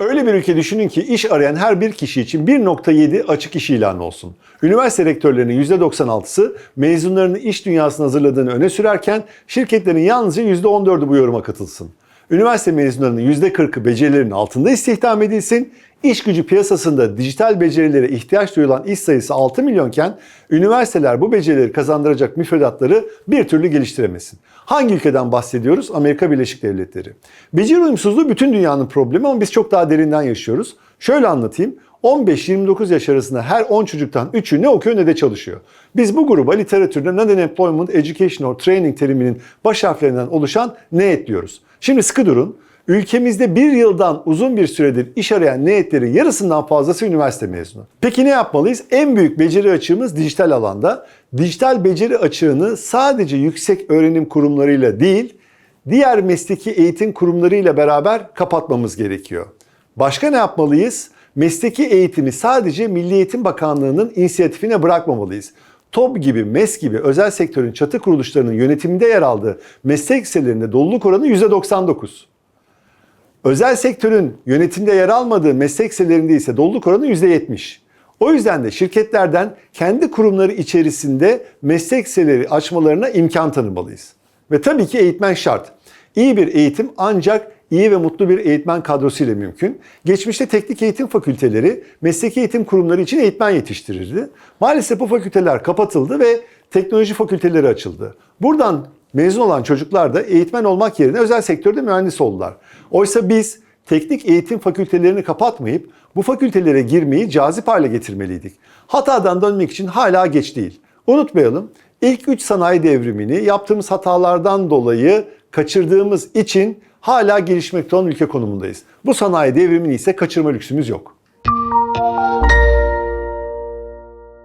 Öyle bir ülke düşünün ki iş arayan her bir kişi için 1.7 açık iş ilanı olsun. Üniversite rektörlerinin %96'sı mezunlarını iş dünyasına hazırladığını öne sürerken şirketlerin yalnızca %14'ü bu yoruma katılsın. Üniversite mezunlarının %40'ı becerilerin altında istihdam edilsin. İş gücü piyasasında dijital becerilere ihtiyaç duyulan iş sayısı 6 milyonken üniversiteler bu becerileri kazandıracak müfredatları bir türlü geliştiremesin. Hangi ülkeden bahsediyoruz? Amerika Birleşik Devletleri. Beceri uyumsuzluğu bütün dünyanın problemi ama biz çok daha derinden yaşıyoruz. Şöyle anlatayım. 15-29 yaş arasında her 10 çocuktan 3'ü ne okuyor ne de çalışıyor. Biz bu gruba literatürde Non-Employment Education or Training teriminin baş harflerinden oluşan ne ekliyoruz? Şimdi sıkı durun. Ülkemizde bir yıldan uzun bir süredir iş arayan niyetlerin yarısından fazlası üniversite mezunu. Peki ne yapmalıyız? En büyük beceri açığımız dijital alanda. Dijital beceri açığını sadece yüksek öğrenim kurumlarıyla değil, diğer mesleki eğitim kurumlarıyla beraber kapatmamız gerekiyor. Başka ne yapmalıyız? Mesleki eğitimi sadece Milli Eğitim Bakanlığı'nın inisiyatifine bırakmamalıyız. TOB gibi, MES gibi özel sektörün çatı kuruluşlarının yönetiminde yer aldığı meslek liselerinde doluluk oranı %99. Özel sektörün yönetimde yer almadığı meslek liselerinde ise doluluk oranı %70. O yüzden de şirketlerden kendi kurumları içerisinde meslek liseleri açmalarına imkan tanımalıyız. Ve tabii ki eğitmen şart. İyi bir eğitim ancak iyi ve mutlu bir eğitmen kadrosu ile mümkün. Geçmişte teknik eğitim fakülteleri mesleki eğitim kurumları için eğitmen yetiştirirdi. Maalesef bu fakülteler kapatıldı ve teknoloji fakülteleri açıldı. Buradan mezun olan çocuklar da eğitmen olmak yerine özel sektörde mühendis oldular. Oysa biz teknik eğitim fakültelerini kapatmayıp bu fakültelere girmeyi cazip hale getirmeliydik. Hatadan dönmek için hala geç değil. Unutmayalım ilk 3 sanayi devrimini yaptığımız hatalardan dolayı kaçırdığımız için hala gelişmekte olan ülke konumundayız. Bu sanayi devrimini ise kaçırma lüksümüz yok.